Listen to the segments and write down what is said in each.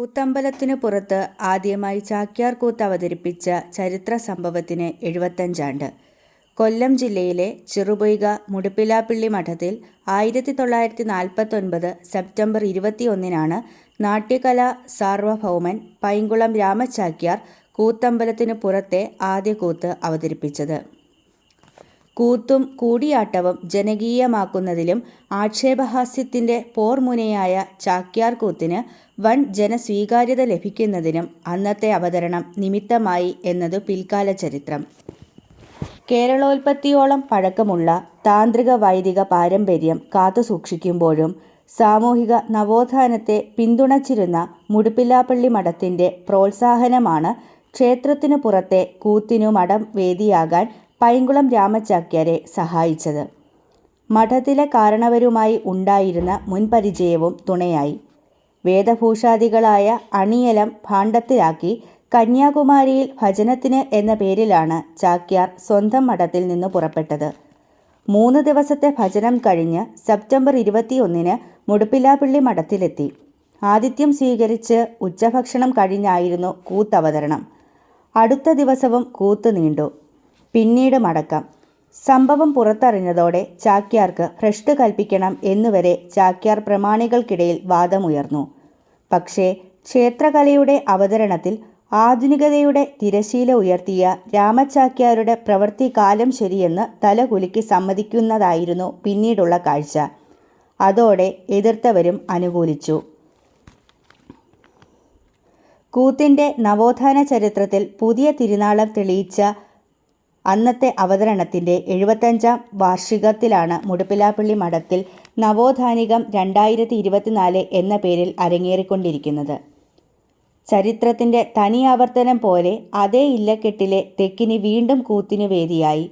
കൂത്തമ്പലത്തിനു പുറത്ത് ആദ്യമായി ചാക്യാർ കൂത്ത് അവതരിപ്പിച്ച ചരിത്ര സംഭവത്തിന് എഴുപത്തഞ്ചാണ്ട്. കൊല്ലം ജില്ലയിലെ ചെറുപൊയ്ക മുടുപ്പിലാപ്പിള്ളി മഠത്തിൽ ആയിരത്തി തൊള്ളായിരത്തി നാൽപ്പത്തൊൻപത് സെപ്റ്റംബർ ഇരുപത്തിയൊന്നിനാണ് നാട്യകലാ സാർവഭൗമൻ പൈങ്കുളം രാമചാക്യാർ കൂത്തമ്പലത്തിനു പുറത്തെ ആദ്യ കൂത്ത് അവതരിപ്പിച്ചത്. കൂത്തും കൂടിയാട്ടവും ജനകീയമാക്കുന്നതിലും ആക്ഷേപഹാസ്യത്തിന്റെ പോർമുനയായ ചാക്യാർ കൂത്തിന് വൻ ജനസ്വീകാര്യത ലഭിക്കുന്നതിനും അന്നത്തെ അവതരണം നിമിത്തമായി എന്നത് പിൽക്കാല ചരിത്രം കേരളോൽപ്പത്തിയോളം പഴക്കമുള്ള താന്ത്രിക വൈദിക പാരമ്പര്യം കാത്തുസൂക്ഷിക്കുമ്പോഴും സാമൂഹിക നവോത്ഥാനത്തെ പിന്തുണച്ചിരുന്ന മുടുപ്പിലാപ്പള്ളി മഠത്തിന്റെ പ്രോത്സാഹനമാണ് ക്ഷേത്രത്തിനു പുറത്തെ കൂത്തിനു മഠം വേദിയാകാൻ പൈങ്കുളം രാമചാക്യാരെ സഹായിച്ചത്. മഠത്തിലെ കാരണവരുമായി ഉണ്ടായിരുന്ന മുൻപരിചയവും തുണയായി. വേദഭൂഷാദികളായ അണിയലം ഭാണ്ഡത്തിലാക്കി കന്യാകുമാരിയിൽ ഭജനത്തിന് എന്ന പേരിലാണ് ചാക്യാർ സ്വന്തം മഠത്തിൽ നിന്ന് പുറപ്പെട്ടത്. മൂന്ന് ദിവസത്തെ ഭജനം കഴിഞ്ഞ് സെപ്റ്റംബർ ഇരുപത്തിയൊന്നിന് മുടുപ്പിലാപ്പിള്ളി മഠത്തിലെത്തി. ആതിഥ്യം സ്വീകരിച്ച് ഉച്ചഭക്ഷണം കഴിഞ്ഞായിരുന്നു കൂത്തവതരണം. അടുത്ത ദിവസവും കൂത്ത് നീണ്ടു. പിന്നീട് മടക്കം. സംഭവം പുറത്തറിഞ്ഞതോടെ ചാക്യാർക്ക് ഭ്രഷ്ട് കൽപ്പിക്കണം എന്നുവരെ ചാക്യാർ പ്രമാണികൾക്കിടയിൽ വാദമുയർന്നു. പക്ഷേ ക്ഷേത്രകലയുടെ അവതരണത്തിൽ ആധുനികതയുടെ തിരശീല ഉയർത്തിയ രാമചാക്യാരുടെ പ്രവൃത്തി കാലം ശരിയെന്ന് തലകുലുക്കി സമ്മതിക്കുന്നതായിരുന്നു പിന്നീടുള്ള കാഴ്ച. അതോടെ എതിർത്തവരും അനുകൂലിച്ചു. കൂത്തിന്റെ നവോത്ഥാന ചരിത്രത്തിൽ പുതിയ തിരുനാളം തെളിയിച്ച അന്നത്തെ അവതരണത്തിന്റെ എഴുപത്തഞ്ചാം വാർഷികത്തിലാണ് മുടുപ്പിലാപ്പള്ളി മഠത്തിൽ നവോത്ഥാനികം രണ്ടായിരത്തി ഇരുപത്തിനാല് എന്ന പേരിൽ അരങ്ങേറിക്കൊണ്ടിരിക്കുന്നത്. ചരിത്രത്തിന്റെ തനിയാവർത്തനം പോലെ അതേ ഇല്ലക്കെട്ടിലെ തെക്കിനി വീണ്ടും കൂത്തിനു വേദിയായി.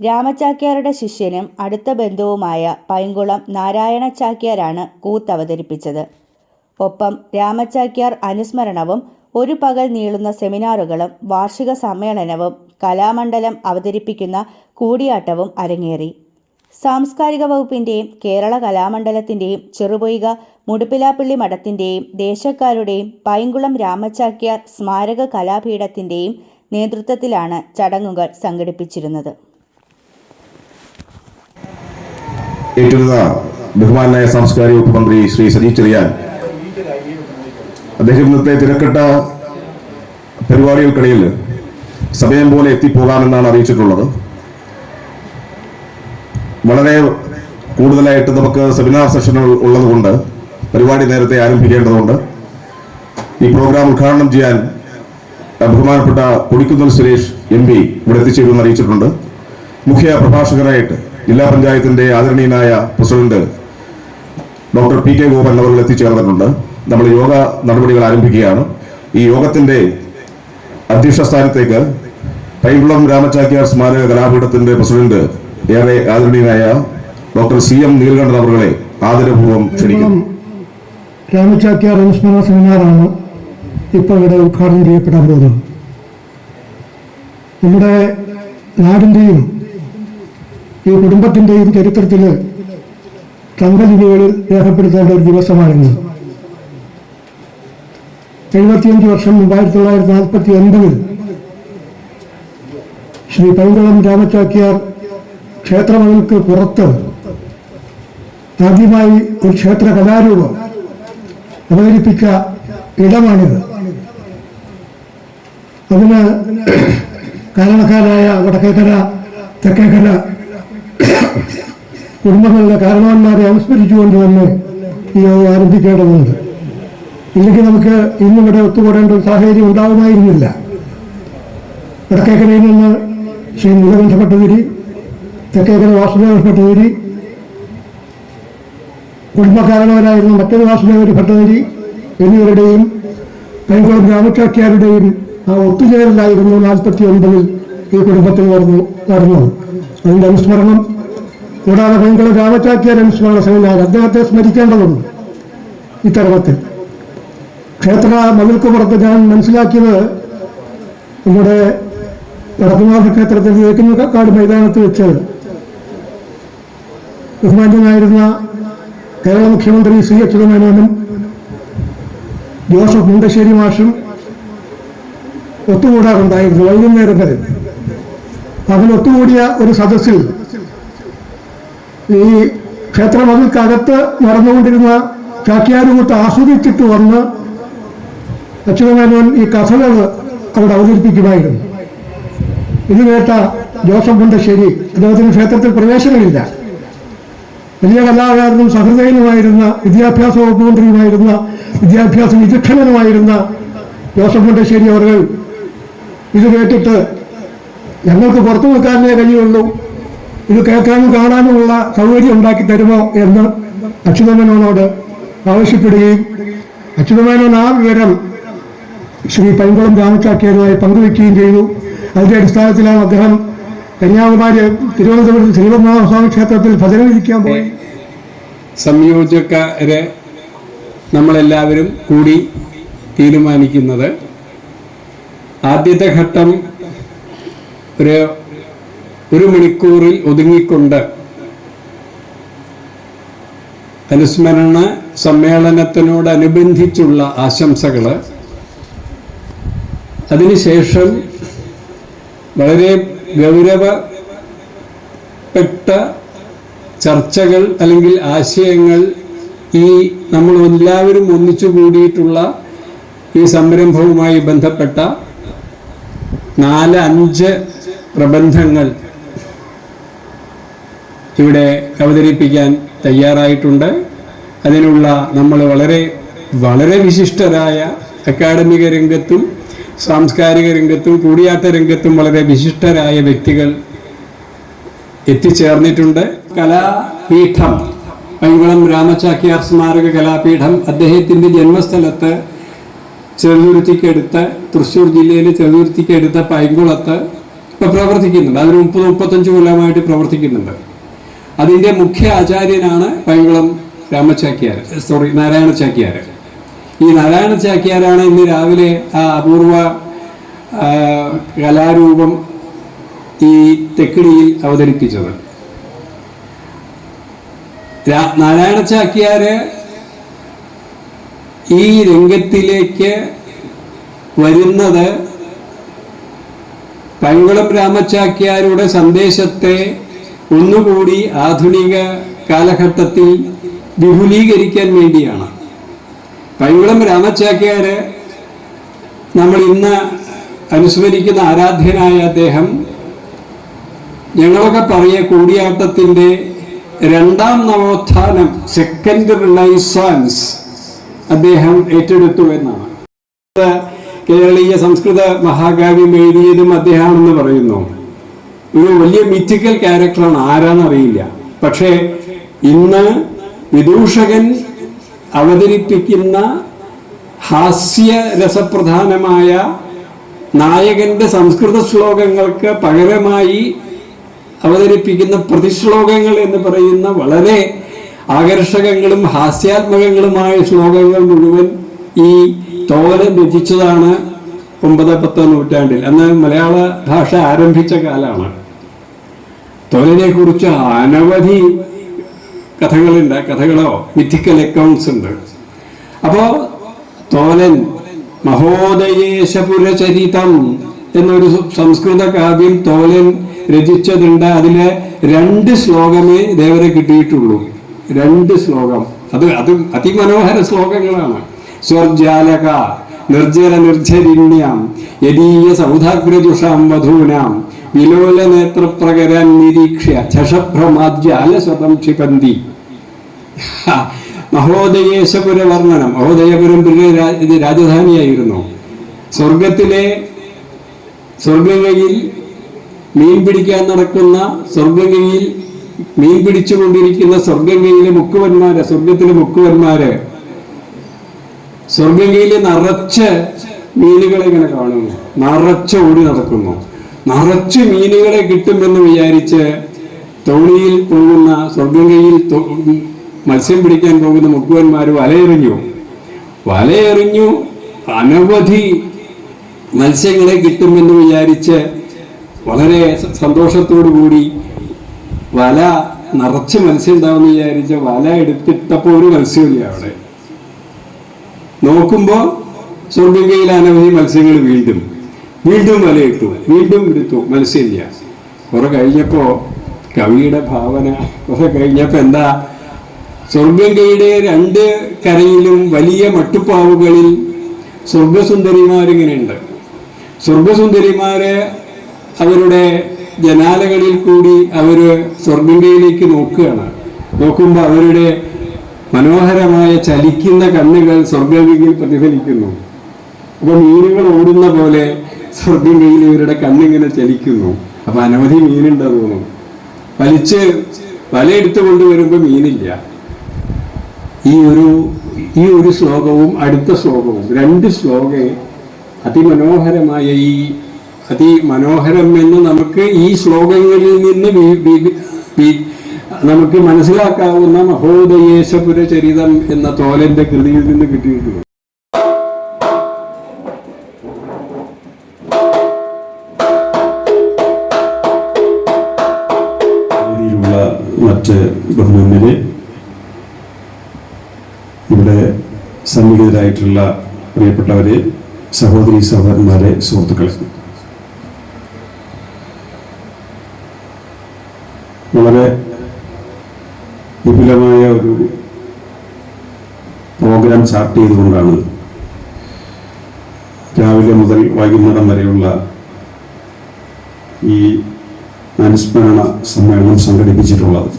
രാമചാക്യാരുടെ ശിഷ്യനും അടുത്ത ബന്ധുവുമായ പൈങ്കുളം നാരായണ ചാക്യാരാണ് കൂത്ത് അവതരിപ്പിച്ചത് ഒപ്പം രാമചാക്യാർ അനുസ്മരണവും ഒരു പകൽ നീളുന്ന സെമിനാറുകളും വാർഷിക സമ്മേളനവും കലാമണ്ഡലം അവതരിപ്പിക്കുന്ന കൂടിയാട്ടവും അരങ്ങേറി. സാംസ്കാരിക വകുപ്പിന്റെയും കേരള കലാമണ്ഡലത്തിന്റെയും ചെറുപൊയ്ക മുടുപ്പിലാപ്പള്ളി മഠത്തിന്റെയും ദേശക്കാരുടെയും പൈങ്കുളം രാമചാക്യാർ സ്മാരക കലാപീഠത്തിന്റെയും നേതൃത്വത്തിലാണ് ചടങ്ങുകൾ സംഘടിപ്പിച്ചിരുന്നത്. ബഹുമാനായ സാംസ്കാരിക വകുപ്പ് മന്ത്രി ശ്രീ സജി ചെറിയാൻ അദ്ദേഹം ഇന്നത്തെ പരിപാടികൾക്കിടയിൽ സമയം പോലെ എത്തിപ്പോകാമെന്നാണ് അറിയിച്ചിട്ടുള്ളത്. വളരെ കൂടുതലായിട്ട് നമുക്ക് സെമിനാർ സെഷനുകൾ ഉള്ളതുകൊണ്ട് പരിപാടി നേരത്തെ ആരംഭിക്കേണ്ടതുകൊണ്ട് ഈ പ്രോഗ്രാം ഉദ്ഘാടനം ചെയ്യാൻ ബഹുമാനപ്പെട്ട കൊടിക്കുന്നിൽ സുരേഷ് എം പി ഇവിടെ എത്തിച്ചേരുമെന്ന് അറിയിച്ചിട്ടുണ്ട്. മുഖ്യ പ്രഭാഷകരായിട്ട് ജില്ലാ പഞ്ചായത്തിന്റെ ആദരണീയനായ president doctor P K Gopan അവർ എത്തിച്ചേർന്നിട്ടുണ്ട് നമ്മൾ യോഗ നടപടികൾ ആരംഭിക്കുകയാണ്. ഈ യോഗത്തിന്റെ അധ്യക്ഷ സ്ഥാനത്തേക്ക് പൈകുളം രാമചാക്യാർ സ്മാരക കലാപീഠത്തിന്റെ പ്രസിഡന്റ് ഏറെ ആദരണീയനായ ഡോക്ടർ സി എം നീലകണ്ഠൻ അവരുടെ ആദരപൂർവം ക്ഷണിക്കുന്നു. രാമചാക്യാർ അനുസ്മരണ സെമിനാറാണ് ഇപ്പോൾ ഇവിടെ ഉദ്ഘാടനം ചെയ്യപ്പെടാൻ പോകുന്നത്. നമ്മുടെ നാടിന്റെയും ഈ കുടുംബത്തിന്റെയും ചരിത്രത്തിൽ തങ്കലിപികളിൽ രേഖപ്പെടുത്തേണ്ട ഒരു ദിവസമാണിന്ന്. എഴുപത്തിയഞ്ച് വർഷം മുമ്പ് ആയിരത്തി തൊള്ളായിരത്തി നാൽപ്പത്തി ഒൻപതിൽ ശ്രീ പൈങ്കുളം രാമചാക്യാർ ക്ഷേത്രമകൾക്ക് പുറത്ത് ആദ്യമായി ഒരു ക്ഷേത്ര കലാരൂപം അവതരിപ്പിച്ച ഇടമാണിത്. അതിന് കാരണക്കാരായ വടക്കേക്കര തെക്കേക്കര കുടുംബങ്ങളുടെ കാരണവന്മാരെ അനുസ്മരിച്ചുകൊണ്ട് തന്നെ ഈ യോഗം ആരംഭിക്കേണ്ടതുണ്ട്. ഇല്ലെങ്കിൽ നമുക്ക് ഇന്നിവിടെ ഒത്തുകൂടേണ്ട ഒരു സാഹചര്യം ഉണ്ടാവുമായിരുന്നില്ല. വടക്കേക്കരയിൽ നിന്ന് ശ്രീ നീലകണ്ഠ ഭട്ടഗിരി തെക്കേക്കര വാസുദേവ ഭട്ടതിരി കുടുംബക്കാരണവരായിരുന്ന മറ്റൊരു വാസുദേവൻ ഭട്ടതിരി എന്നിവരുടെയും പൈങ്കുളം രാമചാക്യാരുടെയും ആ ഒത്തുചേരലായിരുന്നു നാൽപ്പത്തി ഒൻപതിൽ ഈ കുടുംബത്തിൽ നടന്നു നടന്നത് അതിന്റെ അനുസ്മരണം. കൂടാതെ പെൺകുളം രാമചാക്യാർ അനുസ്മരണ സെമിനാർ അദ്ദേഹത്തെ സ്മരിക്കേണ്ടതുണ്ട് ഇത്തരത്തിൽ. ക്ഷേത്ര മതിൽക്കുപുറത്ത് ഞാൻ മനസ്സിലാക്കിയത് നമ്മുടെ വടക്കുമാർ ക്ഷേത്രത്തിൽ തേക്കുന്നക്കാട് മൈതാനത്ത് വെച്ച് ബഹുമാന്യനായിരുന്ന കേരള മുഖ്യമന്ത്രി സി അച്യുതമേനോനും ജോസഫ് മുണ്ടശ്ശേരി മാഷും ഒത്തുകൂടാറുണ്ടായിരുന്നു വൈകുന്നേരങ്ങളിൽ അതിൽ ഒത്തുകൂടിയ ഒരു സദസ്സിൽ ഈ ക്ഷേത്രമതിൽക്കകത്ത് നടന്നുകൊണ്ടിരുന്ന ചാക്യാരുകൂട്ട് ആസ്വദിച്ചിട്ട് വന്ന് അച്യുതമേനോൻ ഈ കഥകൾ അവിടെ അവതരിപ്പിക്കുമായിരുന്നു. ഇത് കേട്ട ജോസഫ് മുണ്ടശ്ശേരി അദ്ദേഹത്തിന് ക്ഷേത്രത്തിൽ പ്രവേശനമില്ല. വലിയ കലാകാരനും സഹൃദയനുമായിരുന്ന വിദ്യാഭ്യാസ വകുപ്പ് മന്ത്രിയുമായിരുന്ന വിദ്യാഭ്യാസ വിചക്ഷണനുമായിരുന്ന ജോസഫ് മുണ്ടശ്ശേരി അവർ ഇത് കേട്ടിട്ട് ഞങ്ങൾക്ക് പുറത്തു നിൽക്കാനേ കഴിയുള്ളൂ. ഇത് കേൾക്കാനും കാണാനുമുള്ള സൗകര്യം ഉണ്ടാക്കി തരുമോ എന്ന് അച്യുതമേനോനോട് ആവശ്യപ്പെടുകയും അച്യുതമേനോൻ ആ വിവരം ശ്രീ പൈങ്കുളം രാമചാക്യാരുമായി പങ്കുവെക്കുകയും ചെയ്തു. അതിന്റെ അടിസ്ഥാനത്തിലാണ് അദ്ദേഹം കന്യാകുമാരി തിരുവനന്തപുരം ശ്രീപത്മനാഭസ്വാമി ക്ഷേത്രത്തിൽ ഭജനമിരിക്കാൻ പോയി. സംയോജകരെ നമ്മളെല്ലാവരും കൂടി തീരുമാനിക്കുന്നത് ആദ്യത്തെ ഘട്ടം ഒരു ഒരു മണിക്കൂറിൽ ഒതുങ്ങിക്കൊണ്ട് അനുസ്മരണ സമ്മേളനത്തിനോടനുബന്ധിച്ചുള്ള ആശംസകൾ അതിനുശേഷം വളരെ ഗൗരവപ്പെട്ട ചർച്ചകൾ അല്ലെങ്കിൽ ആശയങ്ങൾ ഈ നമ്മൾ എല്ലാവരും ഒന്നിച്ചു കൂടിയിട്ടുള്ള ഈ സംരംഭവുമായി ബന്ധപ്പെട്ട നാല് അഞ്ച് പ്രബന്ധങ്ങൾ ഇവിടെ അവതരിപ്പിക്കാൻ തയ്യാറായിട്ടുണ്ട്. അതിനുള്ള നമ്മൾ വളരെ വളരെ വിശിഷ്ടരായ അക്കാഡമിക രംഗത്തും സാംസ്കാരിക രംഗത്തും കൂടിയാട്ട രംഗത്തും വളരെ വിശിഷ്ടരായ വ്യക്തികൾ എത്തിച്ചേർന്നിട്ടുണ്ട്. കലാപീഠം പൈങ്കുളം രാമചാക്യാർ സ്മാരക കലാപീഠം അദ്ദേഹത്തിന്റെ ജന്മസ്ഥലത്ത് ചെറുതുരുത്തിക്കടുത്ത് തൃശ്ശൂർ ജില്ലയിലെ ചെറുതുരുത്തിക്കടുത്ത പൈങ്കുളത്ത് ഇപ്പോൾ പ്രവർത്തിക്കുന്നുണ്ട്. അതിന് മുപ്പത് മുപ്പത്തഞ്ച് കൊല്ലമായിട്ട് പ്രവർത്തിക്കുന്നുണ്ട്. അതിന്റെ മുഖ്യ ആചാര്യനാണ് പൈങ്കുളം രാമചാക്യാർ സോറി നാരായണ ചാക്യാർ ഈ നാരായണ ചാക്യാരാണ് ഇന്ന് രാവിലെ ആ അപൂർവ കലാരൂപം ഈ തെക്കിടിയിൽ അവതരിപ്പിച്ചത്. നാരായണ ചാക്യാര് ഈ രംഗത്തിലേക്ക് വരുന്നത് പൈങ്കുളം രാമചാക്യാരുടെ സന്ദേശത്തെ ഒന്നുകൂടി ആധുനിക കാലഘട്ടത്തിൽ വിപുലീകരിക്കാൻ വേണ്ടിയാണ്. പൈങ്കുളം രാമചാക്യാര് നമ്മൾ ഇന്ന് അനുസ്മരിക്കുന്ന ആരാധ്യനായ അദ്ദേഹം ഞങ്ങളൊക്കെ പറയ കൂടിയാട്ടത്തിന്റെ രണ്ടാം നവോത്ഥാനം സെക്കൻഡ് റിലൈസൻസ് അദ്ദേഹം ഏറ്റെടുത്തു എന്നാണ്. കേരളീയ സംസ്കൃത മഹാകാവ്യം എഴുതിയതും അദ്ദേഹമാണെന്ന് പറയുന്നു. ഒരു വലിയ മിറ്റിക്കൽ ക്യാരക്ടറാണ് ആരാന്നറിയില്ല പക്ഷേ ഇന്ന് വിദൂഷകൻ അവതരിപ്പിക്കുന്ന ഹാസ്യ രസപ്രധാനമായ നായകന്റെ സംസ്കൃത ശ്ലോകങ്ങൾക്ക് പകരമായി അവതരിപ്പിക്കുന്ന പ്രതിശ്ലോകങ്ങൾ എന്ന് പറയുന്ന വളരെ ആകർഷകങ്ങളും ഹാസ്യാത്മകങ്ങളുമായ ശ്ലോകങ്ങൾ മുഴുവൻ ഈ തോരൻ രചിച്ചതാണ് ഒമ്പത് പത്ത് നൂറ്റാണ്ടിൽ. അന്ന് മലയാള ഭാഷ ആരംഭിച്ച കാലമാണ്. തോരനെ കുറിച്ച് അനവധി കഥകളുണ്ട് കഥകളോ മിഥിക്കൽ അക്കൗണ്ട്സ് ഉണ്ട്. അപ്പോ തോലൻ മഹോദയേശപുരചരിതം എന്നൊരു സംസ്കൃത കാവ്യം തോലൻ രചിച്ചതുണ്ട്. അതിലെ രണ്ട് ശ്ലോകമേ ദേവരെ കിട്ടിയിട്ടുള്ളൂ. രണ്ട് ശ്ലോകം. അത് അത് അതിമനോഹര ശ്ലോകങ്ങളാണ്. സ്വർജാലക നിർജര നിർജരിണ്യാം യദീയ സൗധാഗ്രജുഷാം വധൂനാം. വിലോല നേത്രപ്രകരാൻ നിരീക്ഷ്യ ചഷഭ്രമാജ്യാലശതം ക്ഷിപന്തി മഹോദയേശപുര വർണനം മഹോദയപുരം ഇത് രാജധാനിയായിരുന്നു. സ്വർഗത്തിലെ സ്വർഗകയിൽ മീൻ പിടിക്കാൻ നടക്കുന്ന സ്വർഗകയിൽ മീൻ പിടിച്ചുകൊണ്ടിരിക്കുന്ന സ്വർഗകയിലെ മുക്കുവന്മാര് സ്വർഗത്തിലെ മുക്കുവന്മാര് സ്വർഗകയിൽ നിറച്ച് മീനുകളെ ഇങ്ങനെ കാണുന്നു. നിറച്ച് ഓടി നടക്കുന്നു. നിറച്ച് മീനുകളെ കിട്ടുമെന്ന് വിചാരിച്ച് തോണിയിൽ പോകുന്ന സ്വർഗങ്കയിൽ മത്സ്യം പിടിക്കാൻ പോകുന്ന മുക്കുവന്മാർ വലയെറിഞ്ഞു. വലയെറിഞ്ഞു. അനവധി മത്സ്യങ്ങളെ കിട്ടുമെന്ന് വിചാരിച്ച് വളരെ സന്തോഷത്തോടു കൂടി വല നിറച്ച് മത്സ്യം ഉണ്ടാവുമെന്ന് വിചാരിച്ച് വല എടുത്തിട്ടപ്പോൾ ഒരു മത്സ്യമില്ല അവിടെ. നോക്കുമ്പോൾ സ്വർഗങ്കയിൽ അനവധി മത്സ്യങ്ങൾ വീണ്ടും. വീണ്ടും വലയിട്ടു. വീണ്ടും എടുത്തു. മത്സ്യമില്ല. കുറെ കഴിഞ്ഞപ്പോ കവിയുടെ ഭാവന. കുറെ കഴിഞ്ഞപ്പോ എന്താ? സ്വർഗങ്കയുടെ രണ്ട് കരയിലും വലിയ മട്ടുപ്പാവുകളിൽ സ്വർഗസുന്ദരിമാരിങ്ങനെയുണ്ട് സ്വർഗസുന്ദരിമാര് അവരുടെ ജനാലകളിൽ കൂടി അവർ സ്വർഗങ്കയിലേക്ക് നോക്കുകയാണ്. നോക്കുമ്പോൾ അവരുടെ മനോഹരമായ ചലിക്കുന്ന കണ്ണുകൾ സ്വർഗങ്കയിൽ പ്രതിഫലിക്കുന്നു. അപ്പൊ മീനുകൾ ഓടുന്ന പോലെ സ്വർഗങ്കയിൽ ഇവരുടെ കണ്ണിങ്ങനെ ചലിക്കുന്നു. അപ്പൊ അനവധി മീനുണ്ട് തോന്നുന്നു. വലിച്ച് വലയെടുത്ത് കൊണ്ടുവരുമ്പോൾ മീനില്ല. ഈ ഒരു ഈ ഒരു ശ്ലോകവും അടുത്ത ശ്ലോകവും രണ്ട് ശ്ലോകെ അതിമനോഹരമായ ഈ അതിമനോഹരം എന്ന് നമുക്ക് ഈ ശ്ലോകങ്ങളിൽ നിന്ന് നമുക്ക് മനസ്സിലാക്കാവുന്ന മഹോദയേശപുര ചരിതം എന്ന തോലന്റെ കൃതിയിൽ നിന്ന് കിട്ടിയിട്ടുണ്ട്. മറ്റ് ബഹുമാന്യരെ ഇവിടെ സന്നിഹിതരായിട്ടുള്ള പ്രിയപ്പെട്ടവരെ സഹോദരി സഹോദരന്മാരെ സുഹൃത്തുക്കളെ. വളരെ വിപുലമായ ഒരു പ്രോഗ്രാം ചാർട്ട് ചെയ്തുകൊണ്ടാണ് രാവിലെ മുതൽ വൈകുന്നേരം വരെയുള്ള ഈ അനുസ്മരണ സമ്മേളനം സംഘടിപ്പിച്ചിട്ടുള്ളത്.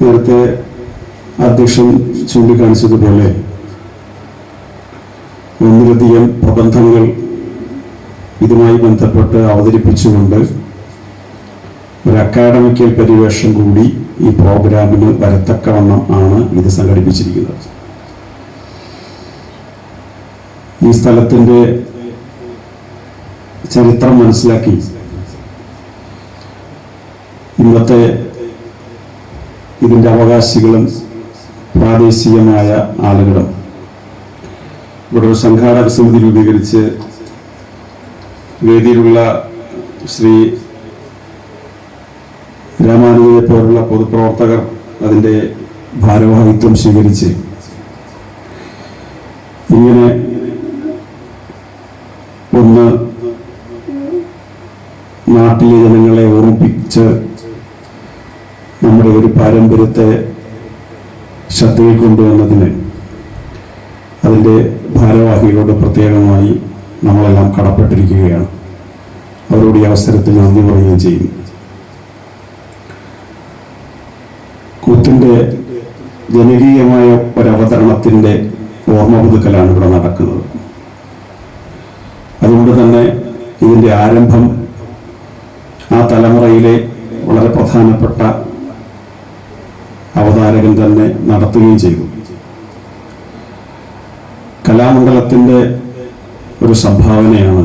നേരത്തെ അധ്യക്ഷൻ ചൂണ്ടിക്കാണിച്ചതുപോലെ ഒന്നിലധികം പ്രബന്ധങ്ങൾ ഇതുമായി ബന്ധപ്പെട്ട് അവതരിപ്പിച്ചുകൊണ്ട് ഒരു അക്കാഡമിക്കൽ പരിവേഷം കൂടി ഈ പ്രോഗ്രാമിന് വരത്തക്കവണ്ണം ആണ് ഇത് സംഘടിപ്പിച്ചിരിക്കുന്നത്. ഈ സ്ഥലത്തിന്റെ ചരിത്രം മനസ്സിലാക്കി. ഇന്നത്തെ ഇതിന്റെ അവകാശികളും പ്രാദേശികമായ ആളുകളും ഇവിടെ ഒരു സംഘാടക സമിതി രൂപീകരിച്ച് വേദിയിലുള്ള ശ്രീ രാമാനുജയെ പോലുള്ള പൊതുപ്രവർത്തകർ അതിന്റെ ഭാരവാഹിത്വം സ്വീകരിച്ച് ഇങ്ങനെ ഒന്ന് നാട്ടിലെ ജനങ്ങളെ ഓർമ്മിപ്പിച്ച് നമ്മുടെ ഒരു പാരമ്പര്യത്തെ ശ്രദ്ധയിൽ കൊണ്ടുവന്നതിന് അതിന്റെ ഭാരവാഹികളോട് പ്രത്യേകമായി നമ്മളെല്ലാം കടപ്പെട്ടിരിക്കുകയാണ്. അവരോട് ഈ അവസരത്തിൽ നന്ദി പറയുകയും ചെയ്യും. കൂത്തിന്റെ ജനകീയമായ ഒരവതരണത്തിന്റെ ഓർമ്മ പുതുക്കലാണ് ഇവിടെ നടക്കുന്നത്. അതുകൊണ്ട് തന്നെ ഇതിന്റെ ആരംഭം ആ തലമുറയിലെ വളരെ പ്രധാനപ്പെട്ട അവതാരകൻ തന്നെ നടത്തുകയും ചെയ്തു. കലാമണ്ഡലത്തിന്റെ ഒരു സംഭാവനയാണ്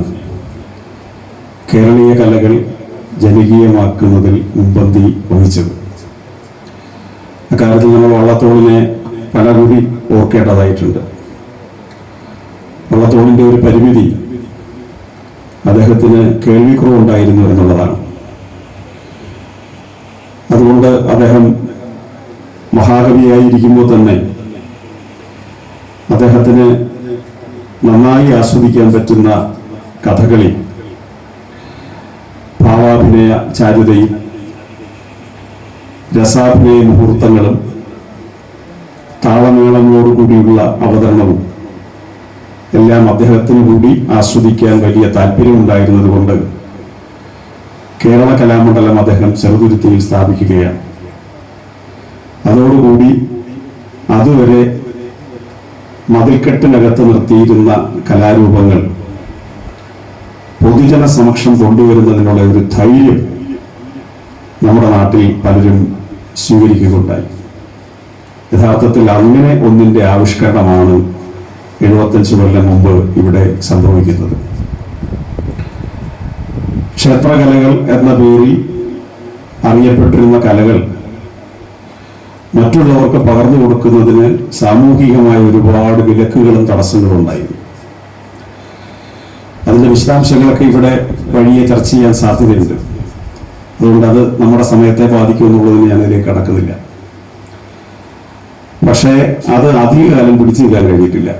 കേരളീയ കലകൾ ജനകീയമാക്കുന്നതിൽ മുമ്പന്തി വഹിച്ചത്. അക്കാര്യത്തിൽ നമ്മൾ വള്ളത്തോളിനെ പലകൂടി ഓർക്കേണ്ടതായിട്ടുണ്ട്. വള്ളത്തോളിന്റെ ഒരു പരിമിതി അദ്ദേഹത്തിന് കേൾവിക്കുറവുണ്ടായിരുന്നു എന്നുള്ളതാണ്. അതുകൊണ്ട് അദ്ദേഹം മഹാകവിയായിരിക്കുമ്പോൾ തന്നെ അദ്ദേഹത്തിന് നന്നായി ആസ്വദിക്കാൻ പറ്റുന്ന കഥകളി ഭാവാഭിനയ ചാരുതയും രസാഭിനയ മുഹൂർത്തങ്ങളും താളമേളങ്ങളോടുകൂടിയുള്ള അവതരണവും എല്ലാം അദ്ദേഹത്തിന് കൂടി ആസ്വദിക്കാൻ വലിയ താല്പര്യമുണ്ടായിരുന്നത് കൊണ്ട് കേരള കലാമണ്ഡലം അദ്ദേഹം ചെറുതുരുത്തിയിൽ സ്ഥാപിക്കുകയാണ്. അതോടുകൂടി അതുവരെ മതിൽക്കെട്ടിനകത്ത് നിർത്തിയിരുന്ന കലാരൂപങ്ങൾ പൊതുജന സമക്ഷം കൊണ്ടുവരുന്നതിനുള്ള ഒരു ധൈര്യം നമ്മുടെ നാട്ടിൽ പലരും സ്വീകരിക്കുകയുണ്ടായി. യഥാർത്ഥത്തിൽ അങ്ങനെ ഒന്നിന്റെ ആവിഷ്കരണമാണ് എഴുപത്തഞ്ച് കൊല്ലം മുമ്പ് ഇവിടെ സംഭവിക്കുന്നത്. ക്ഷേത്രകലകൾ എന്ന പേരിൽ അറിയപ്പെട്ടിരുന്ന കലകൾ മറ്റുള്ളവർക്ക് പകർന്നു കൊടുക്കുന്നതിന് സാമൂഹികമായ ഒരുപാട് വിലക്കുകളും തടസ്സങ്ങളും ഉണ്ടായിരുന്നു. അതിന്റെ വിശദാംശങ്ങളൊക്കെ ഇവിടെ വഴിയെ ചർച്ച ചെയ്യാൻ സാധ്യതയുണ്ട്. അതുകൊണ്ട് അത് നമ്മുടെ സമയത്തെ ബാധിക്കും എന്നുള്ളതിന് ഞാൻ അതിലേക്ക് കടക്കുന്നില്ല. പക്ഷേ അത് അധികകാലം പിടിച്ചു നിൽക്കാൻ കഴിഞ്ഞിട്ടില്ല.